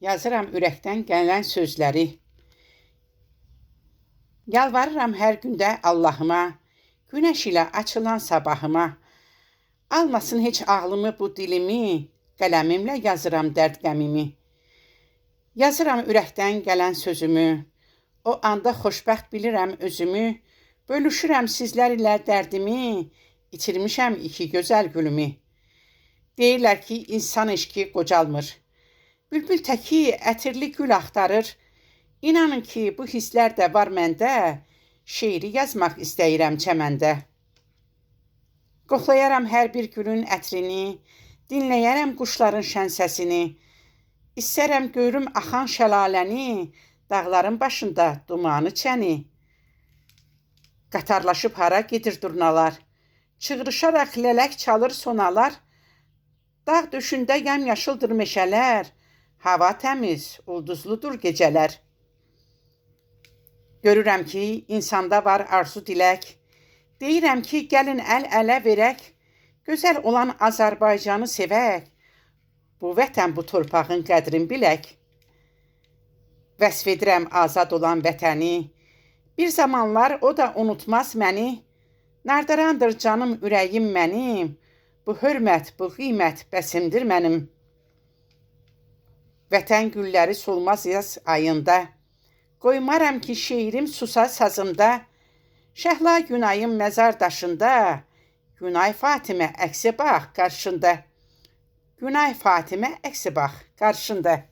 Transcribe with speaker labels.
Speaker 1: Yazıram ürəkdən gələn sözləri. Yalvarıram hər gündə Allahıma, günəş ilə açılan sabahıma. Almasın heç ağlımı bu dilimi, qələmimlə yazıram dərd qəmimi. Yazıram ürəkdən gələn sözümü. O anda xoşbəxt bilirəm özümü. Bölüşürəm sizlər ilə dərdimi. İtirmişəm iki gözəl gülümü. Deyirlər ki, insan eşki qocalmır. Bülbül təki ətirli gül axtarır. İnanın ki, bu hisslər də var məndə. Şeiri yazmaq istəyirəm çəməndə. Qoxlayaram hər bir gülün ətrini, dinləyərəm quşların şən səsini. İstərəm görüm axan şəlaləni, dağların başında dumanı çəni. Qatarlaşıb hara gedir durnalar? Çığrışaraq lələk çalır sonalar. Dağ döşündə yamyaşıldır meşələr. Hava təmiz, ulduzludur gecələr. Görürəm ki, insanda var arzu dilək. Deyirəm ki, gəlin əl-ələ verək. Gözəl olan Azərbaycanı sevək. Bu vətən, bu torpağın qədrin bilək. Vəsf edirəm azad olan vətəni. Bir zamanlar o da unutmaz məni. Nardarandır canım, ürəyim mənim. Bu hörmət, bu qiymət bəsimdir mənim. Vətən gülləri solmaz yaz ayında. Qoymaram ki, şeirim susa sazımda. Şəhla Günayın məzar daşında. Günay Fatimə əksi bax qarşında. Günay Fatimə əksi bax qarşında.